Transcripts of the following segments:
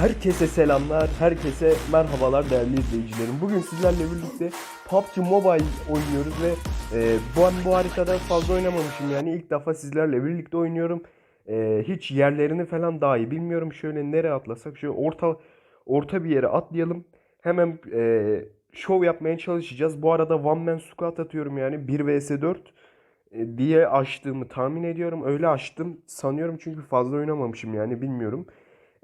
Herkese selamlar, herkese merhabalar değerli izleyicilerim. Bugün sizlerle birlikte PUBG Mobile oynuyoruz ve e, bu an bu haritada fazla oynamamışım yani ilk defa sizlerle birlikte oynuyorum. E, hiç yerlerini falan dahi bilmiyorum. Şöyle nereye atlasak, şöyle orta orta bir yere atlayalım. Hemen e, şov yapmaya çalışacağız. Bu arada One Man Squad atıyorum yani 1 vs 4 e, diye açtığımı tahmin ediyorum. Öyle açtım sanıyorum çünkü fazla oynamamışım yani bilmiyorum.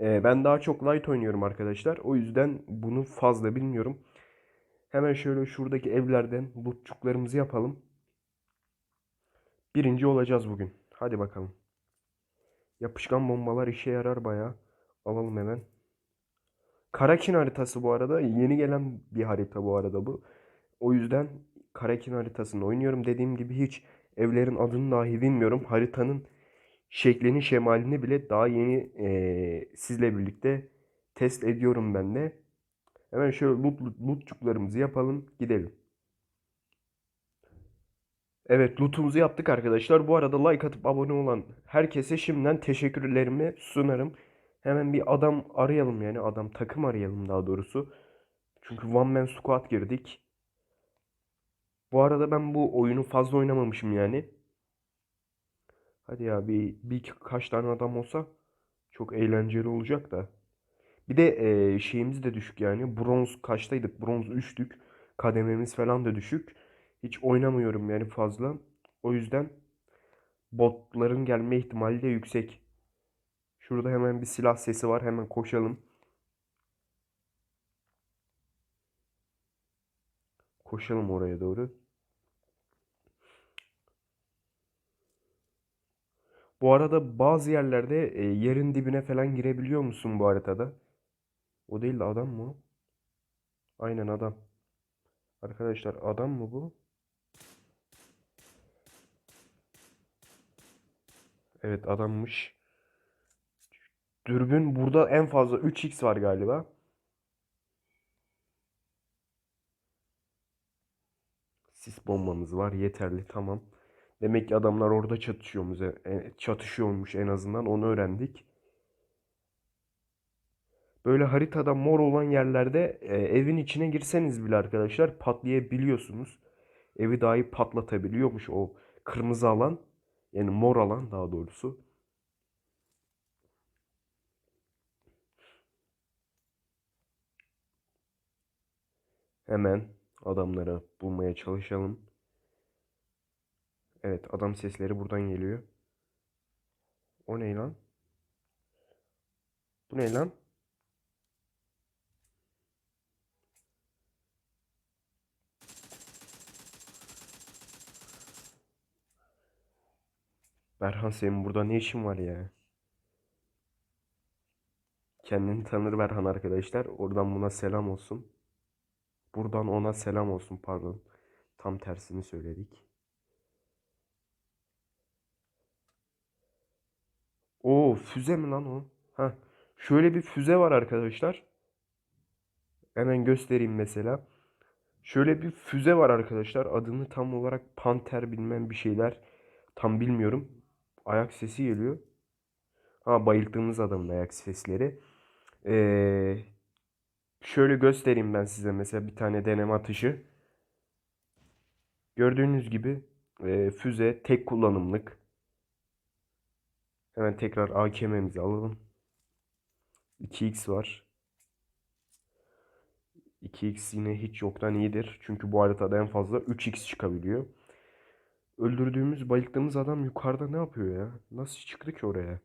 Ee, ben daha çok light oynuyorum arkadaşlar. O yüzden bunu fazla bilmiyorum. Hemen şöyle şuradaki evlerden lootçuklarımızı yapalım. Birinci olacağız bugün. Hadi bakalım. Yapışkan bombalar işe yarar bayağı. Alalım hemen. Karakin haritası bu arada. Yeni gelen bir harita bu arada bu. O yüzden Karakin haritasını oynuyorum. Dediğim gibi hiç evlerin adını dahi bilmiyorum. Haritanın şeklini şemalini bile daha yeni eee, sizle birlikte test ediyorum ben de. Hemen şöyle loot, loot, lootçuklarımızı yapalım gidelim. Evet lootumuzu yaptık arkadaşlar. Bu arada like atıp abone olan herkese şimdiden teşekkürlerimi sunarım. Hemen bir adam arayalım yani adam takım arayalım daha doğrusu. Çünkü One Man Squad girdik. Bu arada ben bu oyunu fazla oynamamışım yani. Hadi ya bir, bir iki- kaç tane adam olsa çok eğlenceli olacak da. Bir de eee, şeyimiz de düşük yani. Bronz kaçtaydık? Bronz 3'tük. Kadememiz falan da düşük. Hiç oynamıyorum yani fazla. O yüzden botların gelme ihtimali de yüksek. Şurada hemen bir silah sesi var. Hemen koşalım. Koşalım oraya doğru. Bu arada bazı yerlerde e, yerin dibine falan girebiliyor musun bu haritada? O değil de adam mı? Aynen adam. Arkadaşlar adam mı bu? Evet adammış. Dürbün burada en fazla 3x var galiba. Sis bombamız var yeterli tamam. Demek ki adamlar orada çatışıyormuş, e, çatışıyormuş en azından onu öğrendik. Böyle haritada mor olan yerlerde e, evin içine girseniz bile arkadaşlar patlayabiliyorsunuz. Evi dahi patlatabiliyormuş o kırmızı alan. Yani mor alan daha doğrusu. Hemen adamları bulmaya çalışalım. Evet adam sesleri buradan geliyor. O ne lan? Bu ne lan? Berhan senin burada ne işin var ya? Kendini tanır Berhan arkadaşlar. Oradan buna selam olsun. Buradan ona selam olsun pardon. Tam tersini söyledik. Oo füze mi lan o? Ha. Şöyle bir füze var arkadaşlar. Hemen göstereyim mesela. Şöyle bir füze var arkadaşlar. Adını tam olarak Panter bilmem bir şeyler. Tam bilmiyorum. Ayak sesi geliyor. Ha bayıldığımız adamın ayak sesleri. Ee, şöyle göstereyim ben size mesela bir tane deneme atışı. Gördüğünüz gibi e, füze tek kullanımlık. Hemen tekrar AKM'mizi alalım. 2x var. 2x yine hiç yoktan iyidir. Çünkü bu haritada en fazla 3x çıkabiliyor. Öldürdüğümüz, bayılttığımız adam yukarıda ne yapıyor ya? Nasıl çıktı ki oraya?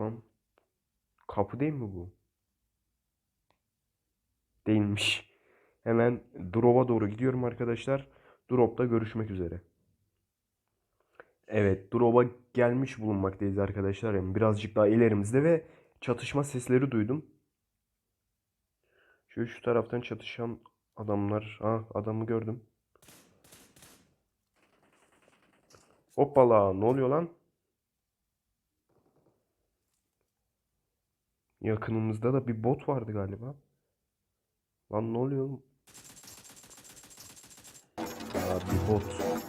Lan kapı değil mi bu? Değilmiş. Hemen drop'a doğru gidiyorum arkadaşlar. Drop'ta görüşmek üzere. Evet, drop'a gelmiş bulunmaktayız arkadaşlar. Yani birazcık daha ilerimizde ve çatışma sesleri duydum. Şu şu taraftan çatışan adamlar. Ha, adamı gördüm. Hoppala, ne oluyor lan? Yakınımızda da bir bot vardı galiba. Lan ne oluyor? Aa, bir bot.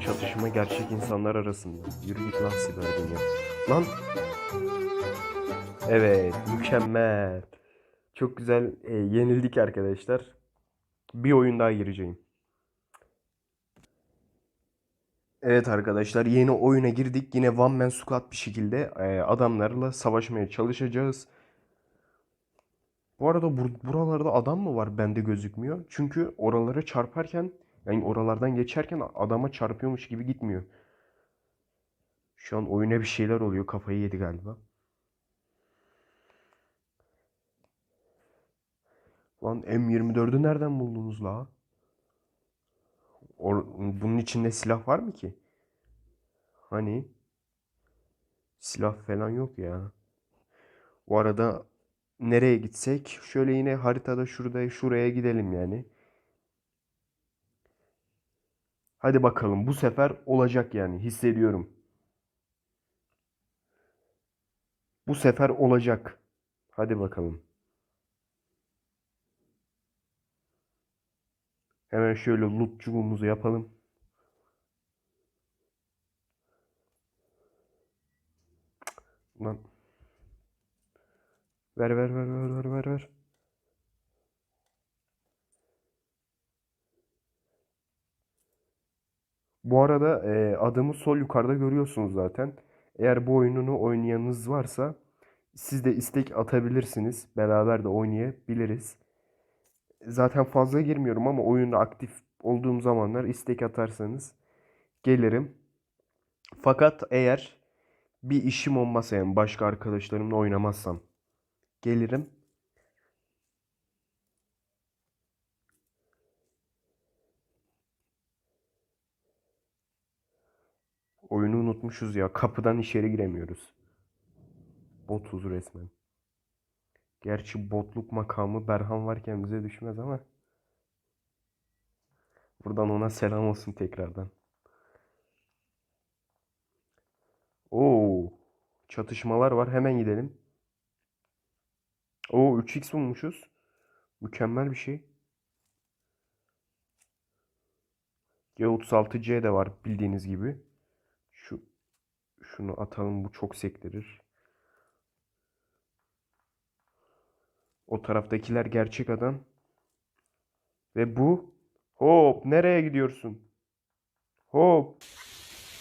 Çatışma gerçek insanlar arasında. Yürü git lan siber dünya. Lan. Evet. Mükemmel. Çok güzel e, yenildik arkadaşlar. Bir oyun daha gireceğim. Evet arkadaşlar yeni oyuna girdik. Yine one man squad bir şekilde e, adamlarla savaşmaya çalışacağız. Bu arada bur- buralarda adam mı var bende gözükmüyor. Çünkü oralara çarparken yani oralardan geçerken adama çarpıyormuş gibi gitmiyor. Şu an oyuna bir şeyler oluyor. Kafayı yedi galiba. Lan M24'ü nereden buldunuz la? Or- bunun içinde silah var mı ki? Hani silah falan yok ya. Bu arada nereye gitsek şöyle yine haritada şurada şuraya gidelim yani. Hadi bakalım bu sefer olacak yani hissediyorum. Bu sefer olacak. Hadi bakalım. Hemen şöyle lootçuluğumuzu yapalım. Lan. Ver ver ver ver ver ver ver. Bu arada e, adımı sol yukarıda görüyorsunuz zaten. Eğer bu oyununu oynayanınız varsa siz de istek atabilirsiniz. Beraber de oynayabiliriz. Zaten fazla girmiyorum ama oyunda aktif olduğum zamanlar istek atarsanız gelirim. Fakat eğer bir işim olmazsa yani başka arkadaşlarımla oynamazsam gelirim. Oyunu unutmuşuz ya. Kapıdan içeri giremiyoruz. Botuz resmen. Gerçi botluk makamı Berhan varken bize düşmez ama. Buradan ona selam olsun tekrardan. Oo, çatışmalar var. Hemen gidelim. Oo, 3x bulmuşuz. Mükemmel bir şey. G36C de var bildiğiniz gibi. Şu şunu atalım bu çok sektirir. O taraftakiler gerçek adam. Ve bu hop nereye gidiyorsun? Hop.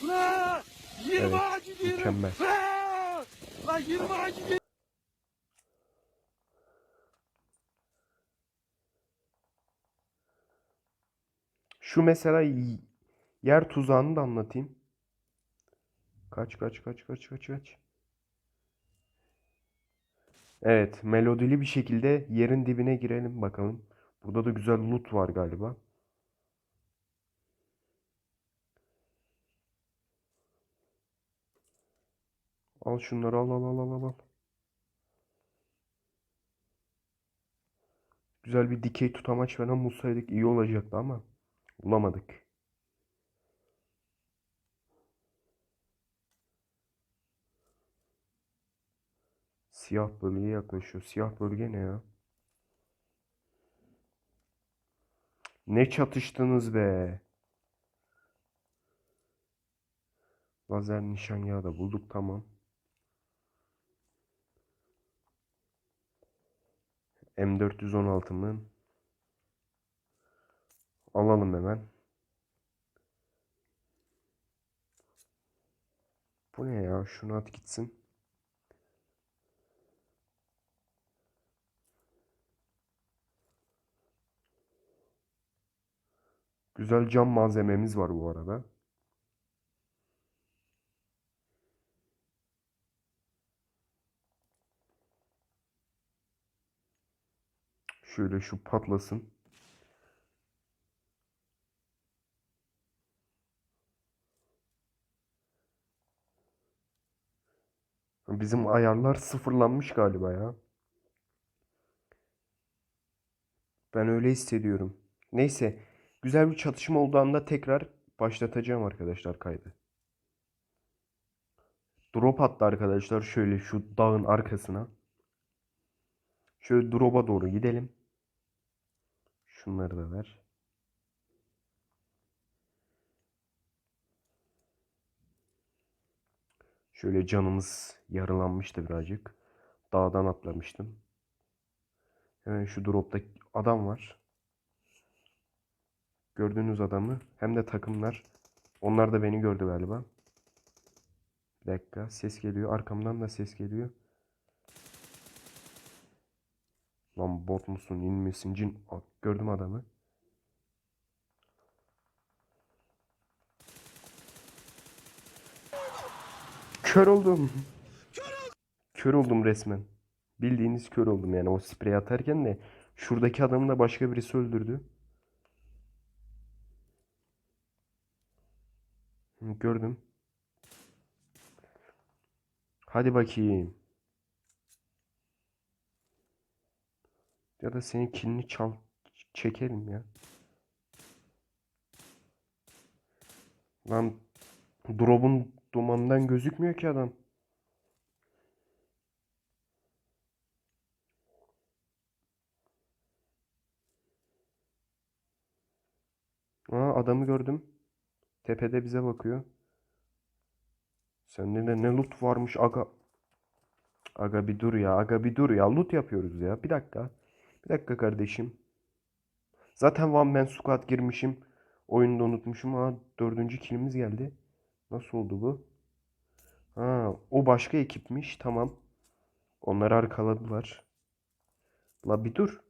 La! 20 Evet, mükemmel. La! La 20 ağacı gidiyorum. Şu mesela yer tuzağını da anlatayım. Kaç kaç kaç kaç kaç kaç. Evet, melodili bir şekilde yerin dibine girelim bakalım. Burada da güzel loot var galiba. Al şunları al al al al al. Güzel bir dikey tutamaç falan bulsaydık iyi olacaktı ama bulamadık. Siyah bölgeye yaklaşıyor. Siyah bölge ne ya? Ne çatıştınız be? Lazer nişangahı da bulduk tamam. M416 mı? Alalım hemen. Bu ne ya? Şunu at gitsin. Güzel cam malzememiz var bu arada. Şöyle şu patlasın. Bizim ayarlar sıfırlanmış galiba ya. Ben öyle hissediyorum. Neyse, güzel bir çatışma olduğu anda tekrar başlatacağım arkadaşlar kaydı. Drop attı arkadaşlar şöyle şu dağın arkasına. Şöyle drop'a doğru gidelim. Şunları da ver. Şöyle canımız yaralanmıştı birazcık. Dağdan atlamıştım. Hemen şu dropta adam var. Gördüğünüz adamı hem de takımlar. Onlar da beni gördü galiba. Bir dakika ses geliyor. Arkamdan da ses geliyor. Lan bot musun, in misin, cin? Gördüm adamı. Kör oldum. Kör oldum resmen. Bildiğiniz kör oldum yani o sprey atarken de şuradaki adamı da başka birisi öldürdü. Gördüm. Hadi bakayım. Ya da senin kilini çal çekelim ya. Lan drop'un dumanından gözükmüyor ki adam. Aa adamı gördüm. Tepede bize bakıyor. Sende de ne loot varmış aga. Aga bir dur ya. Aga bir dur ya. Loot yapıyoruz ya. Bir dakika. Bir dakika kardeşim. Zaten one man squad girmişim. Oyunu da unutmuşum. Aa dördüncü kilimiz geldi. Nasıl oldu bu? Ha, o başka ekipmiş. Tamam. Onları arkaladılar. La bir dur.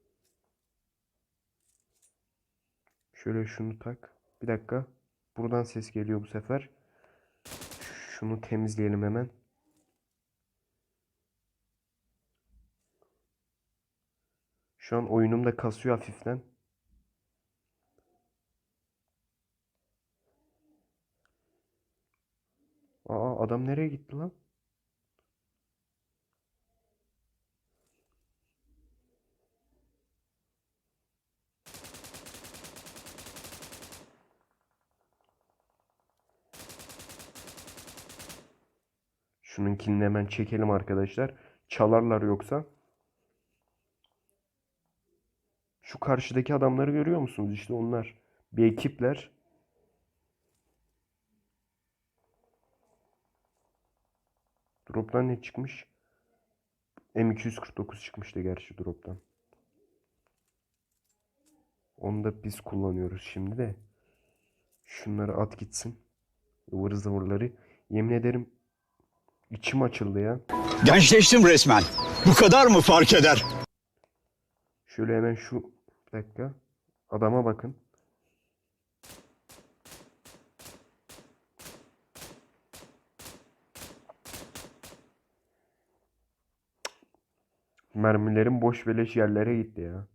Şöyle şunu tak. Bir dakika. Buradan ses geliyor bu sefer. Şunu temizleyelim hemen. Şu an oyunum da kasıyor hafiften. Aa adam nereye gitti lan? Şununkini hemen çekelim arkadaşlar. Çalarlar yoksa. Şu karşıdaki adamları görüyor musunuz? İşte onlar. Bir ekipler. Drop'tan ne çıkmış? M249 çıkmıştı gerçi drop'tan. Onu da biz kullanıyoruz şimdi de. Şunları at gitsin. Ivır zıvırları. Yemin ederim içim açıldı ya. Gençleştim resmen. Bu kadar mı fark eder? Şöyle hemen şu bir dakika. Adama bakın. Mermilerim boş beleş yerlere gitti ya.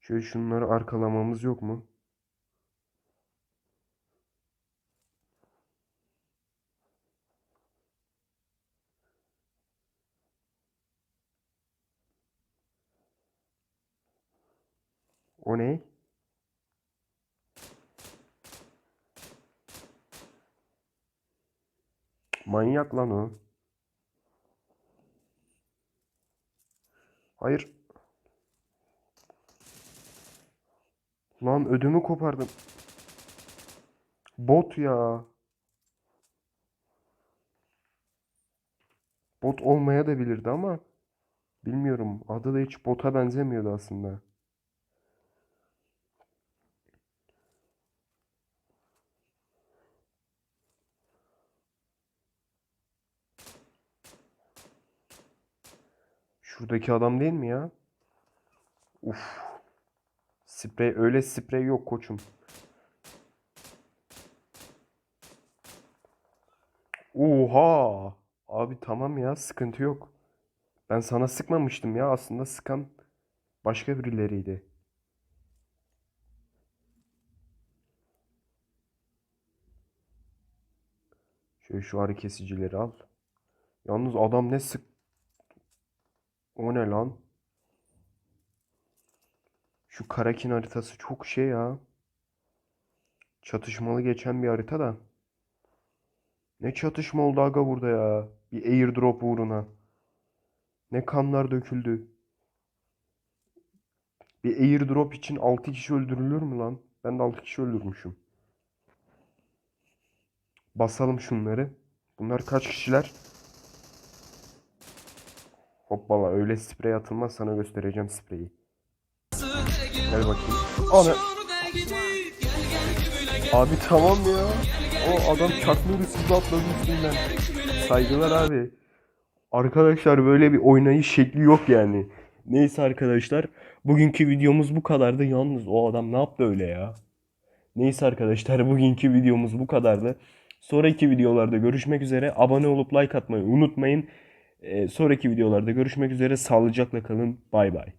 Şöyle şunları arkalamamız yok mu? O ne? Manyak lan o. Hayır. Lan ödümü kopardım. Bot ya. Bot olmaya da bilirdi ama bilmiyorum. Adı da hiç bota benzemiyordu aslında. Şuradaki adam değil mi ya? Uf. Sprey öyle sprey yok koçum. Oha. Abi tamam ya sıkıntı yok. Ben sana sıkmamıştım ya aslında sıkan başka birileriydi. Şöyle şu ağrı kesicileri al. Yalnız adam ne sık... O ne lan? Şu Karakin haritası çok şey ya. Çatışmalı geçen bir harita da. Ne çatışma oldu aga burada ya. Bir airdrop uğruna. Ne kanlar döküldü. Bir airdrop için 6 kişi öldürülür mü lan? Ben de 6 kişi öldürmüşüm. Basalım şunları. Bunlar kaç kişiler? Hoppala öyle sprey atılmaz sana göstereceğim spreyi. Gel bakayım. Ana. Abi tamam ya. O adam çakmıyor hızlı atladı üstünden. Saygılar abi. Arkadaşlar böyle bir oynayış şekli yok yani. Neyse arkadaşlar. Bugünkü videomuz bu kadardı. Yalnız o adam ne yaptı öyle ya? Neyse arkadaşlar bugünkü videomuz bu kadardı. Sonraki videolarda görüşmek üzere. Abone olup like atmayı unutmayın. Sonraki videolarda görüşmek üzere. Sağlıcakla kalın. Bay bay.